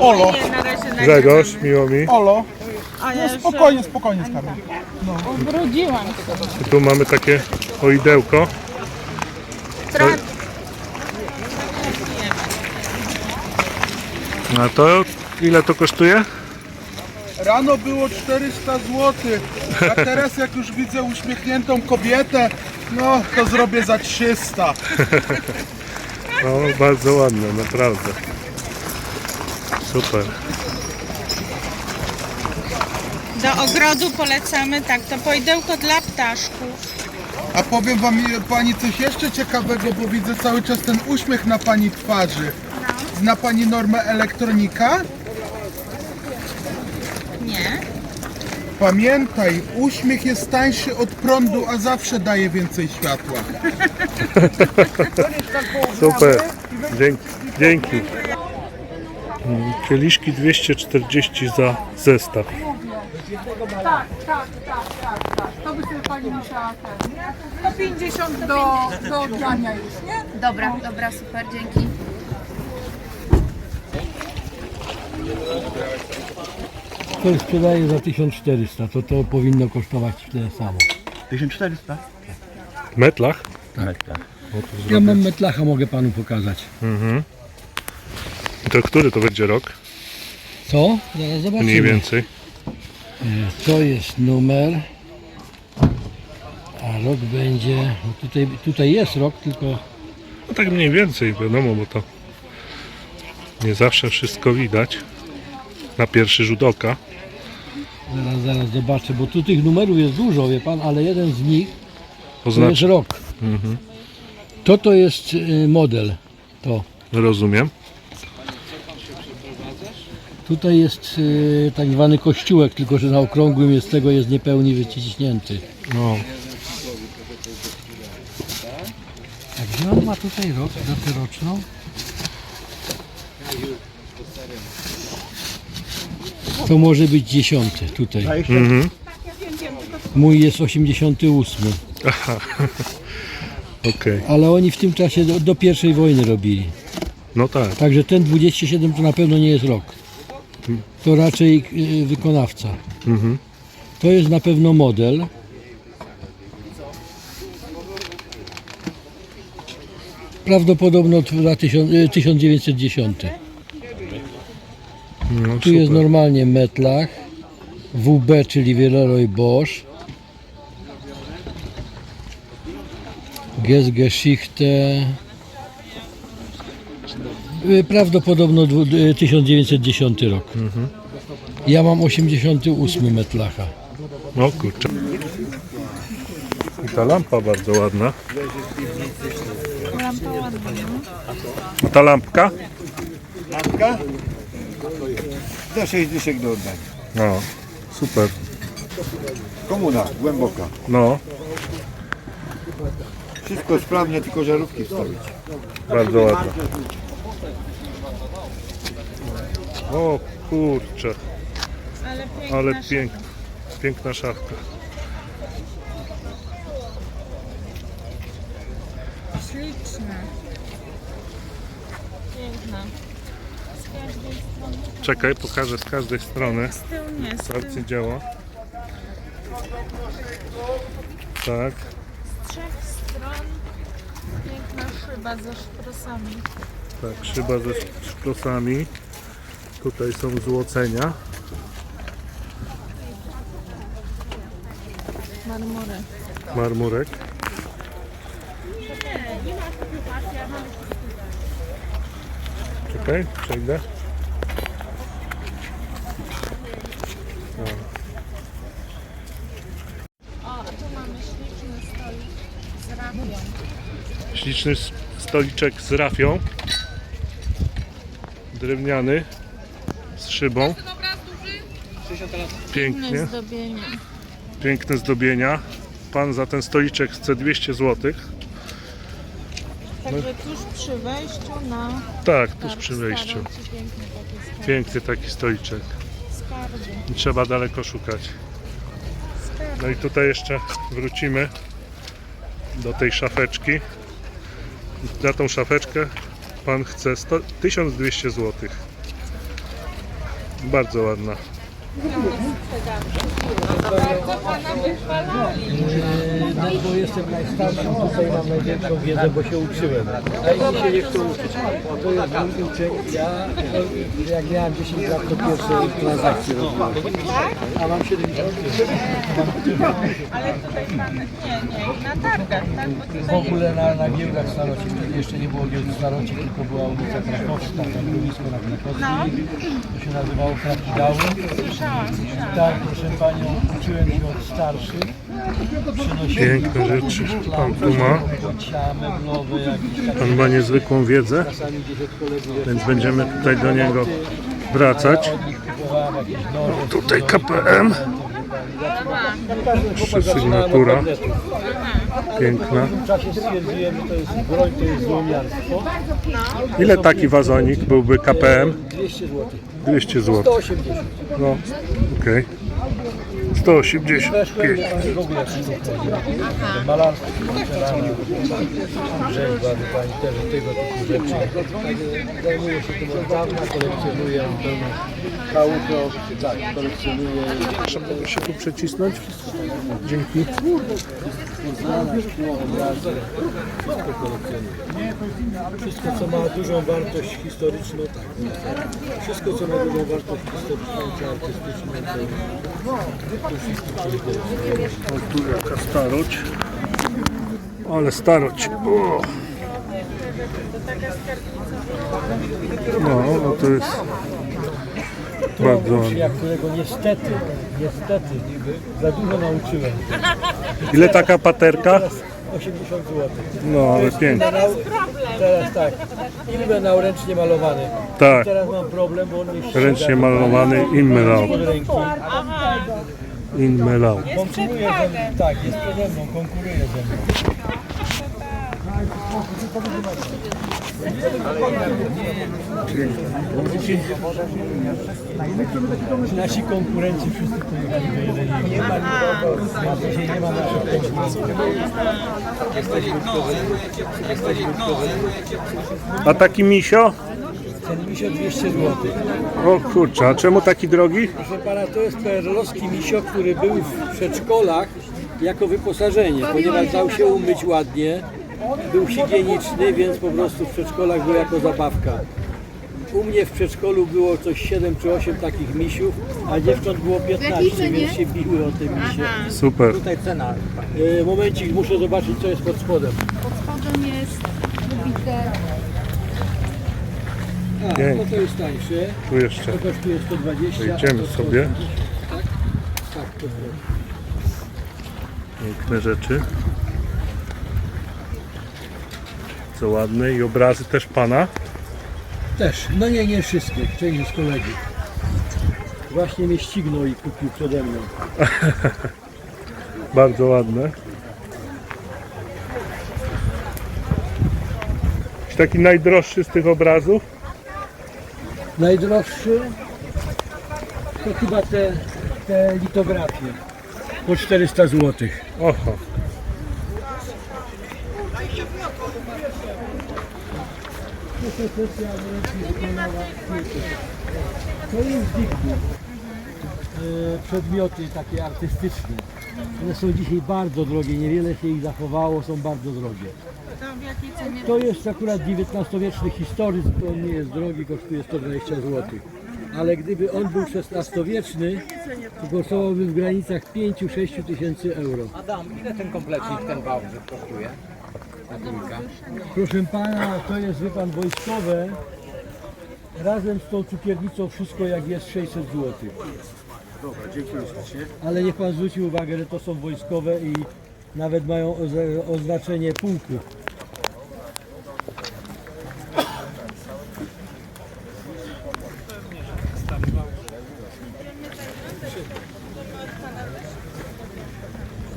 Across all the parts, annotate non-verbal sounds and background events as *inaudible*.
Olo. Nie, na razie nagrywamy. Grzegorz, miło mi. Olo. A No już spokojnie, spokojnie skarbie. ubrudziłam się. I tu mamy takie oidełko. Tra- A to ile to kosztuje? Rano było 400 zł, a *laughs* teraz jak już widzę uśmiechniętą kobietę, no to zrobię za 300. *laughs* No, bardzo ładne, naprawdę. Super. Do ogrodu polecamy tak, to pojdełko dla ptaszków. A powiem wam pani coś jeszcze ciekawego, bo widzę cały czas ten uśmiech na pani twarzy. Zna pani normę elektronika? Nie? Pamiętaj, uśmiech jest tańszy od prądu, a zawsze daje więcej światła. *laughs* Super. Dzięki. Dzięki. Kieliszki 240 za zestaw. Tak, tak, tak, tak, tak. To by sobie pani musiała ten, nie? 150 do, do oddania już, nie? Dobra, dobra, super, dzięki. To sprzedaje za 1400, to to powinno kosztować tyle samo. 1400? W metlach? Tak, tak. Ja mam metlacha, mogę panu pokazać. I To który to będzie rok? Co? Zaraz zobaczymy. Mniej więcej. To jest numer. A rok będzie. No tutaj, tutaj jest rok, tylko No tak mniej więcej, wiadomo, bo to nie zawsze wszystko widać na pierwszy rzut oka. zaraz, zaraz zobaczę, bo tu tych numerów jest dużo, wie pan, ale jeden z nich to jest Oznacz, rok. To to jest y, model. To. rozumiem. Tutaj jest y, tak zwany kościółek, tylko że na okrągłym jest tego jest niepełni wyciśnięty. No, A gdzie on ma tutaj rok, datę roczną? To może być dziesiąty tutaj. Mój jest 88, *laughs* okej. ale oni w tym czasie do, do pierwszej wojny robili. No tak. Także ten 27 to na pewno nie jest rok. To raczej y, wykonawca. To jest na pewno model. Prawdopodobno t- za tysiąc- y, 1910. No, Tu jest normalnie metlach, WB, czyli Villeroy Bosch, Gesgeschichte, prawdopodobno dwu- y, 1910 rok. Ja mam 88 metlacha. No kurczę. I ta lampa bardzo ładna. Lampa ładna. A ta lampka? Lampka? Za 6 dyszek do oddania. No, super. Komuna, głęboka. No, Wszystko sprawnie, tylko żarówki wstawić. bardzo ładna. O kurczę, Ale piękna. ale piękna, piękna szafka. Śliczna. Piękna. Z każdej strony. Czekaj, pokażę z każdej strony. Z tyłu nie, z tyłu. arcydzieła. Tak, Z trzech stron. Piękna szyba ze szprosami. tak, szyba ze szklosami. Tutaj są złocenia. Marmury. Marmurek. Czekaj, przejdę. O, a tu mamy śliczny stolik z rafią. Śliczny stoliczek z rafią. Drewniany. Szybą. Pięknie. Piękne zdobienia. Pan za ten stoliczek chce 200 zł. Także tuż przy wejściu na Tak, tuż przy wejściu. Piękny taki stoliczek. Trzeba daleko szukać. No i tutaj jeszcze wrócimy do tej szafeczki. Na tą szafeczkę pan chce 100, 1200 zł. Bardzo ładna. No bo jestem najstarszym, tutaj mam największą wiedzę, bo się uczyłem. A inni się nie chcą uczyć. To jest mój uczeń. Ja, jak miałem 10 lat, to pierwsze transakcje robiłem. A mam 75. Ale tutaj pan, nie, nie, na targach, tak? W ogóle na, na giełdach wtedy jeszcze nie było giełd w Starocie, tylko była ulica Krakowska, tam na Krakowskiej. To się nazywało Krakidały. Tak, proszę Panią, uczyłem się od starszych. Przynosili Piękne rzeczy pan tu ma. Cia meblowe, jakieś takie Pan ma niezwykłą wiedzę, czasami gdzieś od kolegów więc będziemy tutaj do niego wracać. od nich kupowałem jakieś noże. Tutaj KPM, Przy sygnatura. piękna. W tym czasie stwierdziłem, że to jest broń, to jest złomiarstwo. Ile taki wazonik byłby KPM? 200 zł. 200 zł. 180. No, okej. 185. Weszłem w ogóle pani, też tego typu rzeczy. Się tym od dawna, kolekcjonuję Mogę się tu przecisnąć? Dzięki. Porcelana, szkło, obrazy, wszystko kolekcjonuję. Wszystko, co ma dużą wartość historyczną, tak. Wszystko, co ma dużą wartość historyczną czy artystyczną, to wszystko kolekcjonuję. O, tu jaka staroć. Ale staroć. O. No, no to jest bardzo. Jak którego niestety, niestety za dużo nauczyłem. Ile taka paterka? 80 zł. No, ale pięknie. Teraz tak. Ilmen miał ręcznie malowany. Tak, Teraz mam problem, bo on ściga ręcznie malowany Inmelał. pod ręki. Inmelał. Konkuruje ze mną. Tak, jest przede mną, konkuruje ze mną. Nasi konkurenci wszyscy pojechali do jednego. Nie ma nikogo. Nie ma naszych. A taki misio? Ten misio 200 zł. O kurczę, a czemu taki drogi? Proszę pana, to jest perlowski misio, który był w przedszkolach jako wyposażenie, ponieważ dał się umyć ładnie, był higieniczny, więc po prostu w przedszkolach był jako zabawka. U mnie w przedszkolu było coś 7 czy 8 takich misiów, a dziewcząt było 15, więc się biły o te misie. Super. E, momencik, muszę zobaczyć co jest pod spodem. Spodem jest wybite. A, no to jest tańsze, Tu jeszcze to kosztuje 120. a Idziemy sobie. 180. Tak, to jest. piękne rzeczy. Ładne i obrazy też pana. Też, no nie, nie wszystkie, część z kolegi. Właśnie mnie ścignął i kupił przede mną. *laughs* Bardzo ładne. Jakiś taki najdroższy z tych obrazów? Najdroższy to chyba te, te litografie po 400 zł. Oho. To jest dikty. E, Przedmioty takie artystyczne. One są dzisiaj bardzo drogie, niewiele się ich zachowało, są bardzo drogie. To jest akurat XIX-wieczny historyzm, to on nie jest drogi, kosztuje 120 zł. Ale gdyby on był XVI-wieczny, to kosztowałby w granicach 5-6 tysięcy euro. Adam, ile ten kompletnik, ten Wałbrzych kosztuje? Proszę pana, to jest wie pan wojskowe. Razem z tą cukiernicą wszystko jak jest 600 zł. Dobra, dziękuję Ale niech pan zwróci uwagę, że to są wojskowe i nawet mają oznaczenie pułku.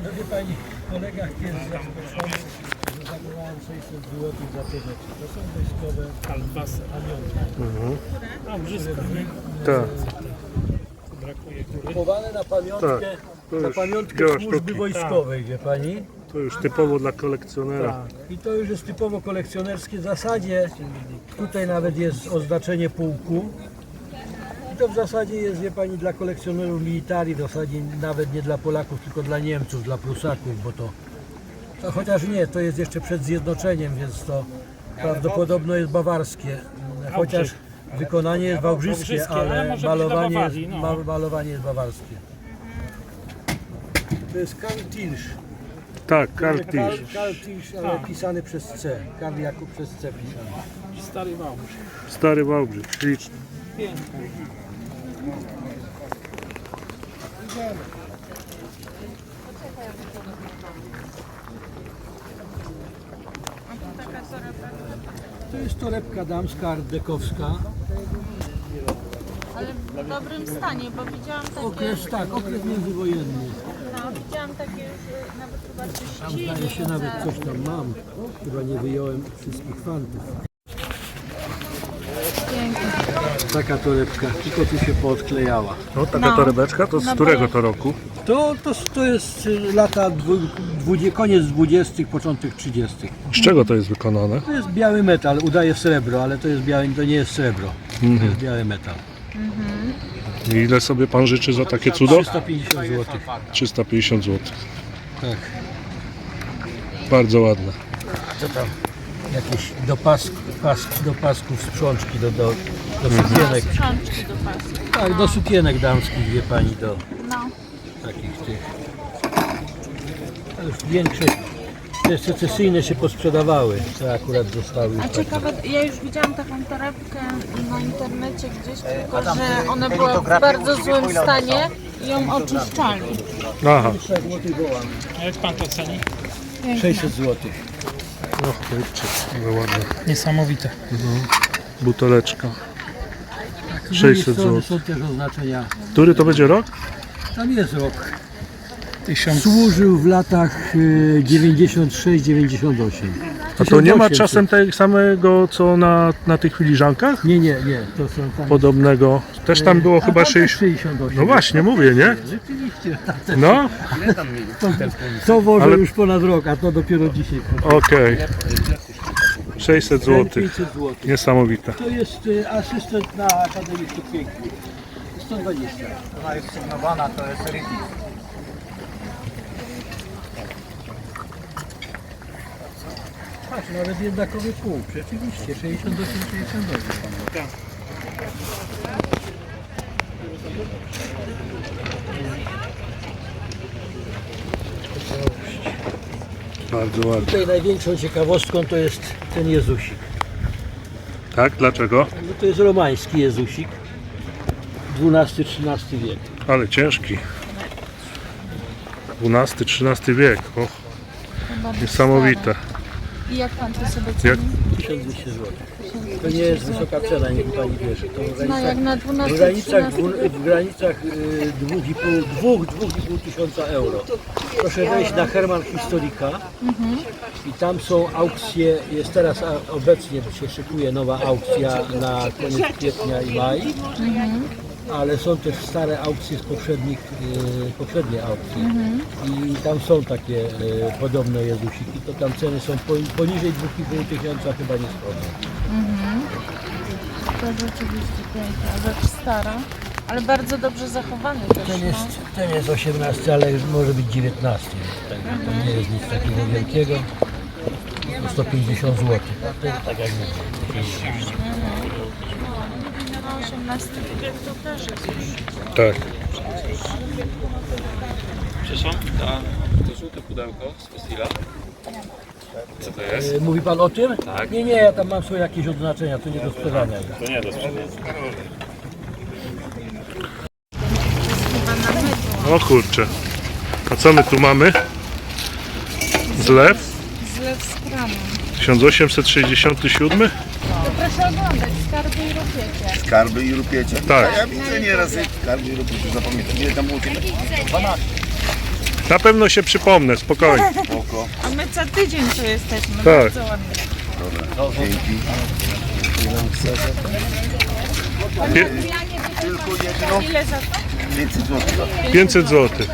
No wie pani, kolega kiedyś zaskoczony, że zabrałem 600 zł za te rzeczy. To są wojskowe kalbasy, Tak. Kupowane na pamiątkę, Tak, to na już pamiątkę dzieła służby sztuki. wojskowej, wie pani? To już typowo dla kolekcjonera. Tak. I to już jest typowo kolekcjonerskie. W zasadzie tutaj nawet jest oznaczenie pułku. to w zasadzie jest, wie pani, dla kolekcjonerów militari, w zasadzie nawet nie dla Polaków, tylko dla Niemców, dla Prusaków, bo to, to chociaż nie, to jest jeszcze przed zjednoczeniem, więc to prawdopodobno jest bawarskie, chociaż wykonanie jest wałbrzyskie, ale malowanie jest, ma- malowanie jest bawarskie. To jest Karl Tilsch. Tak, Karl Tisch. Karl Tilsch, ale pisany przez C. Karl Jakub przez C pisany. Stary Wałbrzych, śliczny. To jest torebka damska, ardekowska. Ale w dobrym stanie, bo widziałam takie, Okres, tak, okres międzywojenny. no, widziałam takie już nawet chyba Tam zdaje się nawet coś tam mam. Chyba nie wyjąłem wszystkich fantów. Taka torebka, tylko tu się poodklejała. No taka No. torebeczka, to z No bo którego to roku? To, to, to jest y, lata dwu, dwudzie, koniec 20., początek 30. Z czego to jest wykonane? To jest biały metal, udaje srebro, ale to jest biały, to nie jest srebro. To jest biały metal. I ile sobie pan życzy za takie cudo? 350 zł. 350 zł. Tak. Bardzo ładne. Co tam? Jakieś do, pask, pask, do pasków sprzączki, do, do, do sukienek. do pasu. Tak, do sukienek damskich, wie pani, do No. takich tych. A już większość, te secesyjne się posprzedawały, te akurat zostały już A takie. ciekawe, ja już widziałam taką torebkę na internecie gdzieś, tylko że ona była w bardzo złym stanie i ją oczyszczali. Aha, 600 zł. no kurczę, ale ładne. Niesamowite. Buteleczka. Z drugiej 600 strony zł. Są też oznaczenia. Który to będzie rok? Tam jest rok. Tysiąc. Służył w latach y, 96-98. A to nie ma 1800. czasem tego samego co na, na tych filiżankach? Nie, nie, nie. To są tam. Podobnego. Też tam było A chyba tam też 60. 68. No właśnie, mówię, nie? Rzeczywiście. tam też- No, To, to wożę Ale- już ponad rok, a to dopiero dzisiaj. okej. 600 zł. 500 zł. Niesamowite. To jest y, asystent na Akademii Sztuk Pięknych. 120. Ona jest sygnowana, to jest Ricky. Patrz, nawet jednakowy pół. Rzeczywiście, 68, 68. Bardzo ładnie. Tutaj największą ciekawostką to jest ten Jezusik. Tak, dlaczego? No to jest romański Jezusik. XII-XIII wiek. Ale ciężki. XII-XIII wiek. O, niesamowite. I jak pan to sobie Jak, 1200 zł. To nie jest wysoka cena, niech pani wiesz. To w No jak granicach, na w 12 granicach, 13 w granicach y, 2,5 2,5 tysiąca euro. Proszę wejść na Herman Historika i tam są aukcje, jest teraz a, obecnie się szykuje nowa aukcja na koniec kwietnia i maj. Ale są też stare aukcje z poprzednich, y, poprzednie aukcje i tam są takie y, podobne Jezusiki, to tam ceny są po, poniżej 2,5 tysiąca chyba nie schodzą. To rzeczywiście piękna, rzecz stara, ale bardzo dobrze zachowany też. Ten no. jest, ten jest 18, ale może być 19. Także to nie jest nic takiego wielkiego. To 150 zł. To tak jak mówię. No 18 wiek to też jest już. tak. Przepraszam, a to żółte pudełko z Fossila. Co to jest? E, Mówi pan o tym? Tak. Nie, nie, ja tam mam swoje jakieś odznaczenia, to nie do sprzedania. To nie do sprzedania. O kurczę. A co my tu mamy? Zlew Zlew z kramą. 1867? Proszę oglądać, skarby i rupiecie. Skarby i rupiecie. Tak. Ja widzę nieraz jak skarby i rupiecie, zapamiętam. Ile tam było ciebie? Na pewno się przypomnę, spokojnie. Oko. A my co tydzień tu jesteśmy, Tak. bardzo ładnie. Dzięki. Pie- Tylko jedno. Ile za to? 500 zł. 500 zł.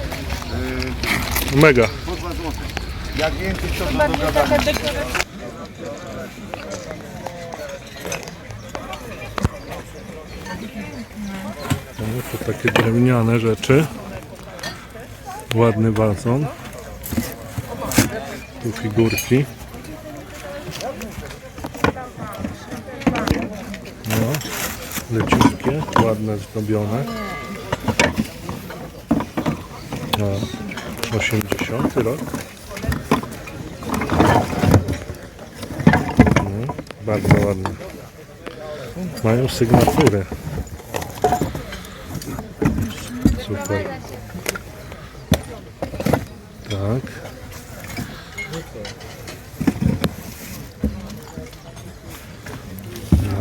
Mega. Po 2 zł. Jak więcej, to do dogadania. taka dekoracja. No, to takie drewniane rzeczy. Ładny wazon. Tu figurki. No, leciutkie, ładne, zdobione. No, 80 rok. No, bardzo ładne. Mają sygnatury. Super. Tak. No.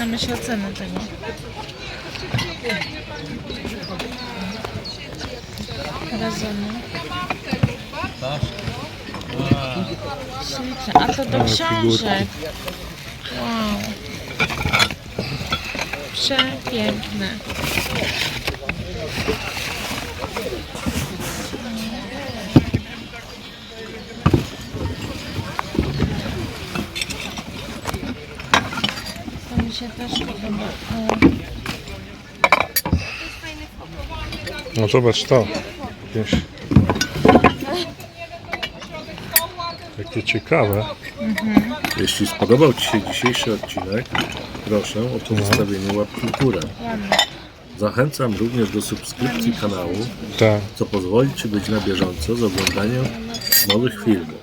Zapytamy się o cenę tego. Razony. Śliczne. A to do książek. Wow. Przepiękne. Się też podoba. No zobacz to. Jakieś... Jakie ciekawe. Jeśli spodobał Ci się dzisiejszy odcinek, proszę o pozostawienie łapki w górę. Zachęcam również do subskrypcji kanału, Tak. co pozwoli Ci być na bieżąco z oglądaniem nowych filmów.